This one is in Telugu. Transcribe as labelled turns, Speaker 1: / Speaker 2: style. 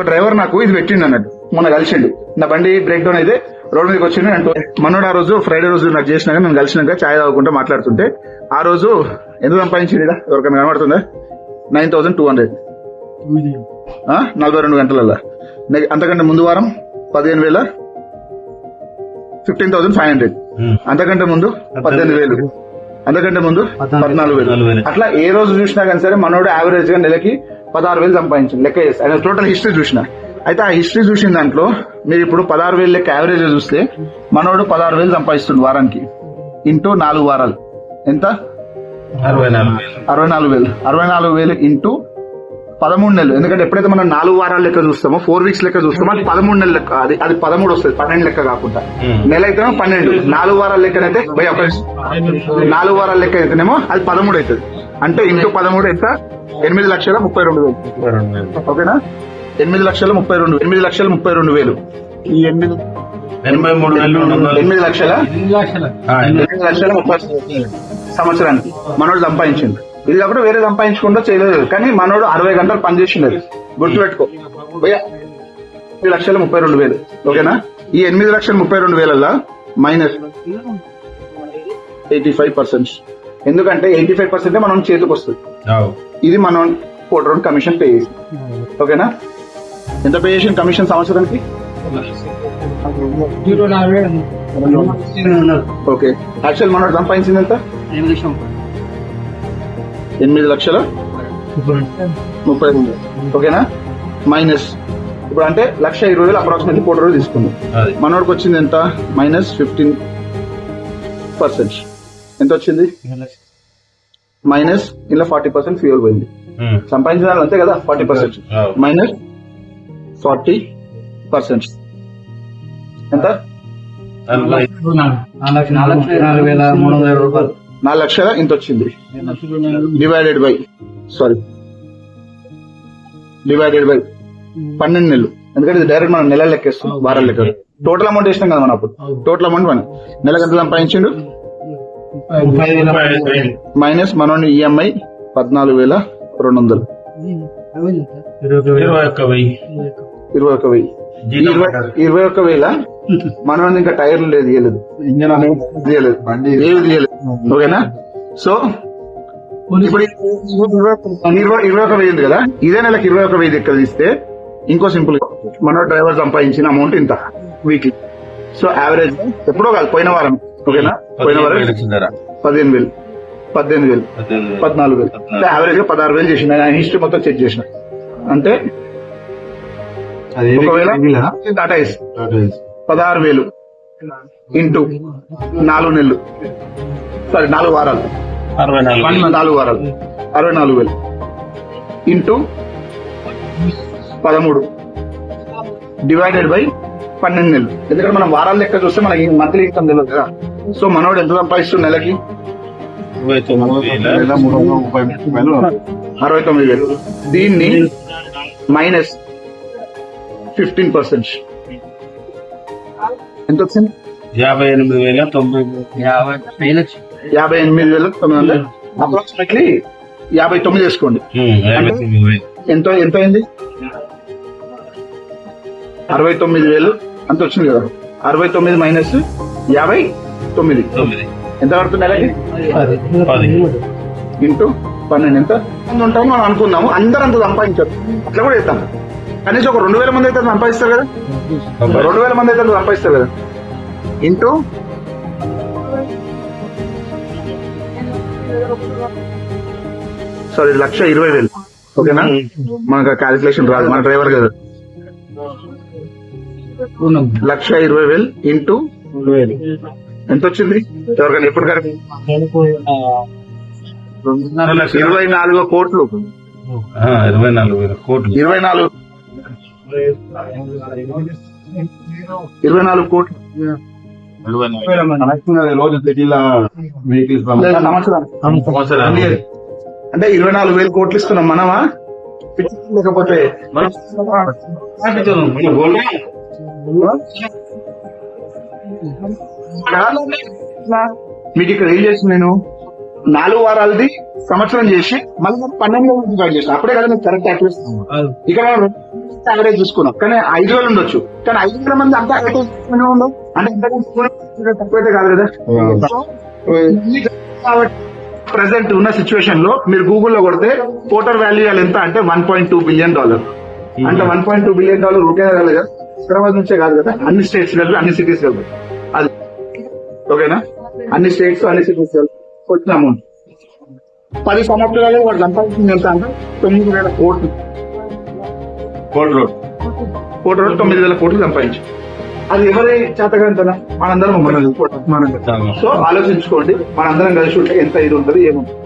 Speaker 1: ఒక డ్రైవర్ నాకు ఇది పెట్టిండు అన్నట్టు. మొన్న కలిసిండు. నా బండి బ్రేక్ డౌన్ అయితే రోడ్ మీదకి వచ్చిండు. అంటూ మనోడు ఆ రోజు ఫ్రైడే రోజు నాకు చేసినాక నేను కలిసినాక చాయ్ తాగుకుంటూ మాట్లాడుతుంటే ఆ రోజు ఎంత సంపాదించింది ఈడ? ఎవరికైనా కనబడుతుందా? Nine thousand two hundred. నలభై రెండు గంటలలో నె- అంతకంటే ముందు వారం పదిహేను వేల ఫిఫ్టీన్ థౌసండ్ ఫైవ్ హండ్రెడ్. అంతకంటే ముందు పద్దెనిమిది వేలు. అంతకంటే ముందు పద్నాలుగు వేలు.
Speaker 2: వేలు.
Speaker 1: అట్లా ఏ రోజు చూసినా కానీ సరే మనోడు యావరేజ్గా నెలకి పదహారు వేలు సంపాదించింది లెక్క చేసి ఆయన టోటల్ హిస్టరీ చూసిన. అయితే ఆ హిస్టరీ చూసిన దాంట్లో మీరు ఇప్పుడు పదహారు వేలు లెక్క యావరేజ్ చూస్తే మనోడు పదహారు వేలు సంపాదిస్తుంది వారానికి. ఇంటూ నాలుగు వారాలు. ఎంత?
Speaker 2: అరవై నాలుగు వేలు.
Speaker 1: అరవై నాలుగు వేలు. అరవై నాలుగు వేలు ఇంటూ పదమూడు నెలలు. ఎందుకంటే ఎప్పుడైతే మనం నాలుగు వారాల లెక్క చూస్తామో ఫోర్ వీక్స్ లెక్క చూస్తామో అది పదమూడు నెలలు లెక్క అది అది పదమూడు వస్తుంది పన్నెండు లెక్క కాకుండా. నెల అయితేనేమో పన్నెండు. నాలుగు వారాల లెక్కనైతే నిమిషం. నాలుగు వారాల లెక్క అయితేనేమో అది పదమూడు అవుతుంది అంటే ఇంటూ పదమూడు ఎంత? ఎనిమిది లక్షల ముప్పై రెండు వేలు. ఓకేనా? ఎనిమిది లక్షల ముప్పై రెండు ఎనిమిది లక్షల ముప్పై రెండు వేలు. ఈ ఎనిమిది
Speaker 2: ఎనభై మూడు వందలు.
Speaker 1: ఎనిమిది లక్షల? ఎనిమిది లక్షల. ముప్పై సంవత్సరానికి. మనోడు సంపాదించింది ఇది కాకుండా వేరే సంపాదించుకుంటూ చేయలేదు. కానీ మనోడు అరవై గంటలు పనిచేసిండదు గుర్తుపెట్టుకో. ఎనిమిది లక్షల ముప్పై రెండు వేలు. ఓకేనా? ఈ ఎనిమిది లక్షల ముప్పై రెండు వేలల్లో మైనస్ ఎయిటీ ఫైవ్ పర్సెంట్ ఎందుకంటే ఎయిటీ ఫైవ్ పర్సెంట్ మనం చేతికి వస్తుంది. ఇది మనం కోటి రెండు కమిషన్ పే చేసి ఓకేనా? ఎంత పే చేసిన కమిషన్ సంవత్సరానికి? ఓకే. యాక్చువల్ మనోడు సంపాదించింది ఎంత? ఎనిమిది లక్షల ముప్పై రెండు ఓకేనా? మైనస్. ఇప్పుడు అంటే లక్ష ఇరవై వేలు అప్రాక్సిమేట్లీ కోటి రోజులు తీసుకుందాం మనోడికి వచ్చింది ఎంత? Minus fifteen percent. ఎంత వచ్చింది? మైనస్ ఇలా ఫార్టీ పర్సెంట్ ఫ్యూల్ పోయింది.
Speaker 2: ఉమ్.
Speaker 1: సంపాదించిన వాళ్ళు అంతే కదా ఫార్టీ పర్సెంట్.
Speaker 2: అవు.
Speaker 1: Minus forty percent. ఎంత?
Speaker 2: నలభై
Speaker 3: నాలుగు వేల మూడు వందల రూపాయలు.
Speaker 1: నాలుగు లక్షల ఇంత వచ్చింది divided by sorry divided by పన్నెండు నెలలు. ఎందుకంటే ఇది డైరెక్ట్ మనం నెలలు లెక్కేస్తాం వారాలు లెక్క టోటల్ అమౌంట్ వేసినాం కదా మనం అప్పుడు. టోటల్ అమౌంట్ మనం. నెలకు ఎంత సంపాదించిండు. మైనస్ మనోని ఈఎంఐ పద్నాలుగు వేల రెండు వందలు.
Speaker 2: ఇరవై ఒక్క వెయ్యి.
Speaker 1: ఇరవై ఒక వెయ్యి. ఇరవై
Speaker 2: కట్టాలి.
Speaker 1: ఇరవై ఒక వేల? మనోని ఇంకా టైర్లు లేదు తీయలేదు ఇంజన్ అనేది తీయలేదు ఏవి తీయలేదు ఓకేనా? సో ఇప్పుడు ఇరవై ఇరవై ఒక వెయ్యి కదా? ఇదే నెలకు ఇరవై ఒక వెయ్యి ఎక్కడ తీస్తే? ఇంకో సింపుల్ మన డ్రైవర్ సంపాదించిన అమౌంట్ ఇంత వీక్లీ సో యావరేజ్ ఎప్పుడో కాదు పోయిన వారం. ఓకేనా? పోయిన
Speaker 2: పదిహేను
Speaker 1: వారం. పదిహేను వేలు. పద్దెనిమిది వేలు.
Speaker 2: పద్దెనిమిది వేలు.
Speaker 1: పద్నాలుగు వేలు. యావరేజ్గా పదహారు వేలు చేసిన. ఆయన హిస్టరీ మొత్తం చెక్ చేసిన. అంటే టాటా ఏస్ పదహారు వేలు. ఇంటూ నాలుగు నెలలు. సారీ నాలుగు వారాలు.
Speaker 2: అరవై నాలుగు వేలు.
Speaker 1: నాలుగు వారాలు. అరవై నాలుగు వేలు. ఇంటూ పదమూడు. డివైడెడ్ బై పన్నెండు నెలలు. ఎందుకంటే మనం వారాల లెక్క చూస్తే మనకి మంత్లీ ఇన్కమ్ తెలియదు కదా. సో మనోడు ఎంత సంపాదిస్తుంది నెలకి? అరవై తొమ్మిది వేలు. దీన్ని మైనస్ ఫిఫ్టీన్ పర్సెంట్ ఎంత వచ్చింది?
Speaker 2: యాభై ఎనిమిది వేల తొంభై
Speaker 3: యాభై
Speaker 1: ఎనిమిది వేల తొమ్మిది వందలు అప్రాక్సిమేట్లీ యాభై తొమ్మిది వేసుకోండి. ఎంతో ఎంత అయింది? అరవై తొమ్మిది వేలు. అంత వచ్చింది కదా. అరవై తొమ్మిది మైనస్ యాభై తొమ్మిది.
Speaker 2: తొమ్మిది.
Speaker 1: ఎంత పడుతుంది
Speaker 2: పది.
Speaker 1: ఇంటూ పన్నెండు ఎంత? ఉంటామో మనం అనుకుందాము అందరూ అంత సంపాదించారు. అట్లా కూడా చేస్తాం. కనీసం ఒక రెండు వేల మంది అయితే సంపాదిస్తారు కదా. రెండు వేల మంది అయితే సంపాదిస్తారు కదా? ఇంటూ? సారీ లక్ష ఇరవై వేలు. ఓకేనా? మనకు క్యాలిక్యులేషన్ రాదు. మన డ్రైవర్ కదా లక్ష ఇరవై వేలు ఇంటూ ఎంత వచ్చింది ఎవరికైనా ఎప్పుడు కరెక్ట్ ఇరవై నాలుగు కోట్లు.
Speaker 2: ఇరవై నాలుగు కోట్లు.
Speaker 1: ఇరవై నాలుగు ఇరవై నాలుగు కోట్లు.
Speaker 4: రోజు వెహికల్స్
Speaker 1: అంటే ఇరవై నాలుగు వేలు కోట్లు ఇస్తున్నాం మనమా? లేకపోతే మీకు ఇక్కడ ఏం చేసిన నేను? నాలుగు వారాలది సంవత్సరం చేసి మళ్ళీ పన్నెండు చేసిన. అప్పుడే కదా కరెక్ట్ యాక్టివేషన్ ఇక్కడ యావరేజ్ చూసుకున్నాం. కానీ ఐదు వేలు ఉండొచ్చు. కానీ ఐదు వేల మంది అంతా ఉండవు అంటే తక్కువైతే కాదు కదా? ప్రెసెంట్ ఉన్న సిచ్యువేషన్లో మీరు గూగుల్లో కొడితే టోటల్ వాల్యూ ఎంత అంటే one point two billion dollar అంటే one point two billion dollar rupee కాదు కదా? హైదరాబాద్ నుంచే కాదు కదా? అన్ని స్టేట్స్ కలిపి అన్ని సిటీస్ కలిపి. అది. ఓకేనా? అన్ని స్టేట్స్ అన్ని సిటీస్ కలిపి. వచ్చిన అమౌంట్ పది సంవత్సరాలు వాడు సంపాదించింది ఎంత అంటే తొమ్మిది వేల కోట్లు.
Speaker 2: కోట్ రోడ్
Speaker 1: కోటి రోజు తొమ్మిది వేల కోట్లు సంపాదించు అది ఎవరి చేతగంతనా మనందరం మనం మనం సో ఆలోచించుకోండి. మనందరం కలిసి ఉంటే ఎంత ఇది ఉంటుంది ఏముంటుంది?